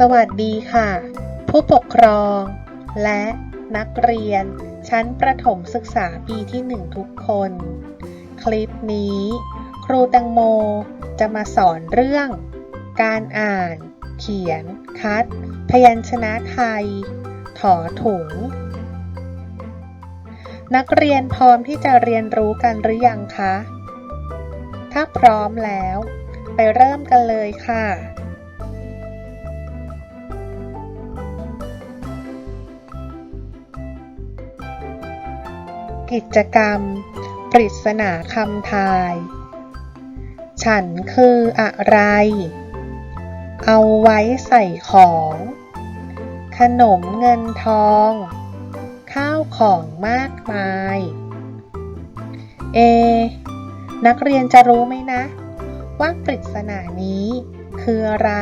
สวัสดีค่ะ ผู้ปกครอง และนักเรียน ชั้นประถมศึกษาปีที่ 1 ทุกคน คลิปนี้ ครูแตงโมจะมาสอนเรื่อง การอ่าน เขียน คัด พยัญชนะไทย ถอถุง นักเรียนพร้อมที่จะเรียนรู้กันหรือยังคะ ถ้าพร้อมแล้ว ไปเริ่มกันเลยค่ะ กิจกรรม ปริศนาคำทาย ฉันคืออะไร เอาไว้ใส่ของ ขนมเงินทอง ข้าวของมากมาย เอ นักเรียนจะรู้ไหมนะ ว่าปริศนานี้คืออะไร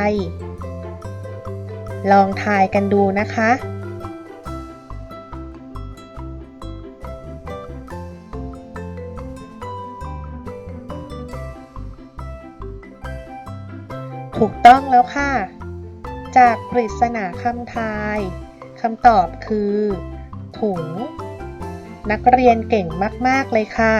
ลองทายกันดูนะคะ ต้องแล้วค่ะ จากปริศนาคำทายคำตอบคือ ถุง นักเรียนเก่งมาก ๆ เลยค่ะ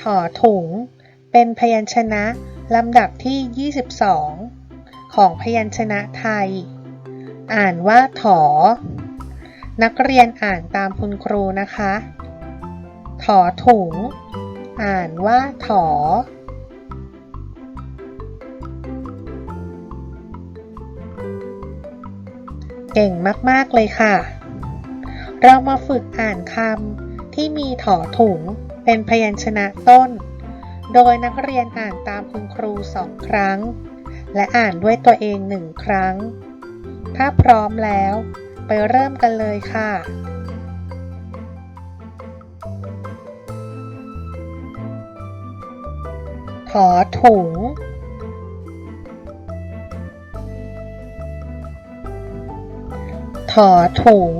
ถอถุง เป็นพยัญชนะลำดับที่ 22 ของพยัญชนะไทย อ่านว่าถอ นักเรียนอ่านตามคุณครูนะคะ ถอถุง อ่านว่าถอเก่งมาก ๆ เลยค่ะ เรามาฝึกอ่านคำที่มีถอถุงเป็นพยัญชนะต้น โดยนักเรียนอ่านตามคุณครูสองครั้ง และอ่านด้วยตัวเองหนึ่งครั้ง ถ้าพร้อมแล้ว ไปเริ่มกันเลยค่ะถอถุงถอถุง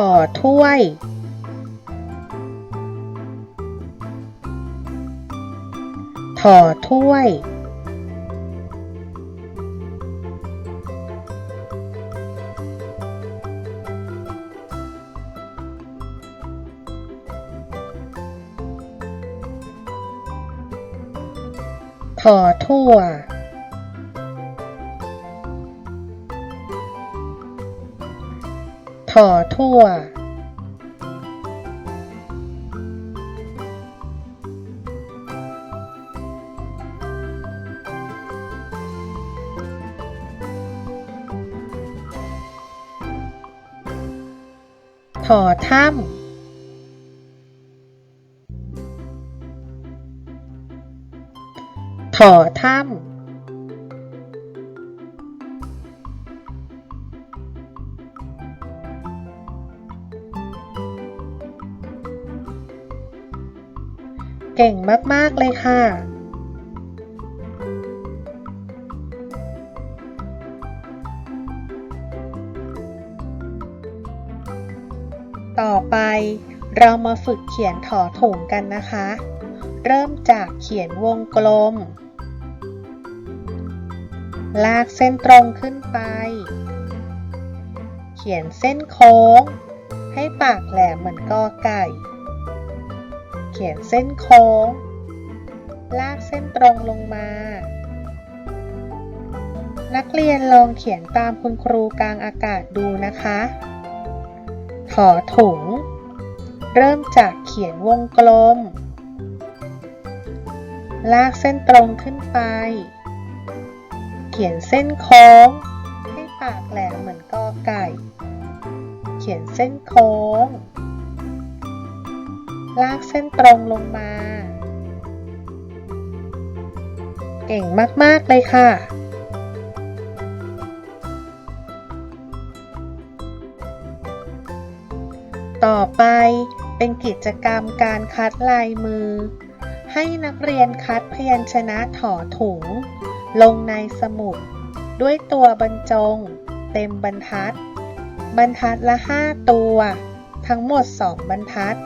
ถอถ้วย ถอถ้วย ถอทั่ว ถอทั่ว ถอถ้ำถอถ้ำ เก่งมาก ๆ เลยค่ะ ต่อไปเรามาฝึกเขียนถอถุงกันนะคะ เริ่มจากเขียนวงกลม ลากเส้นตรงขึ้นไป เขียนเส้นโค้ง ให้ปากแหลมเหมือนกอไก่ เขียนเส้นโค้ง ลากเส้นตรงลงมา นักเรียนลองเขียนตามคุณครูกลางอากาศดูนะคะ ถอถุง เริ่มจากเขียนวงกลม ลากเส้นตรงขึ้นไป เขียนเส้นโค้ง ให้ปากแหลมเหมือนกอไก่ เขียนเส้นโค้ง ลากเส้นตรงลงมา เก่งมาก ๆ เลยค่ะต่อไปเป็นกิจกรรมการคัดลายมือ ให้นักเรียนคัดพยัญชนะถอถุง ลงในสมุด ด้วยตัวบรรจง เต็มบรรทัด บรรทัดละ 5 ตัว ทั้งหมด 2 บรรทัด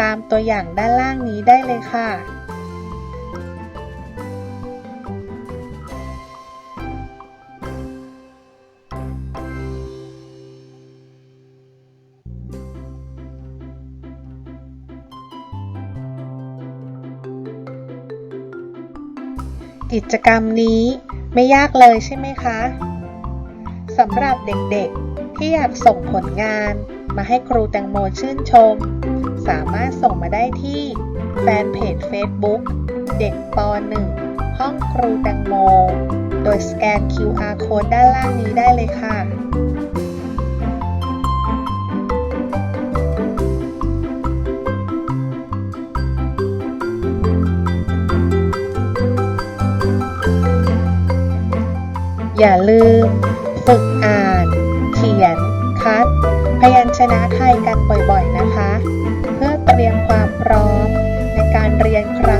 ตามตัวอย่างด้านล่างนี้ได้เลยค่ะ กิจกรรมนี้ไม่ยากเลยใช่ไหมคะ สำหรับเด็กๆที่อยากส่งผลงาน มาให้ครูแตงโมชื่นชม สามารถส่งมาได้ที่แฟนเพจ Facebook เด็กป .1 ห้องครูแตงโม โดยสแกน QR code ด้านล่างนี้ได้เลยค่ะอย่าลืมฝึกอ่าน พร้อมในการเรียนครั้ง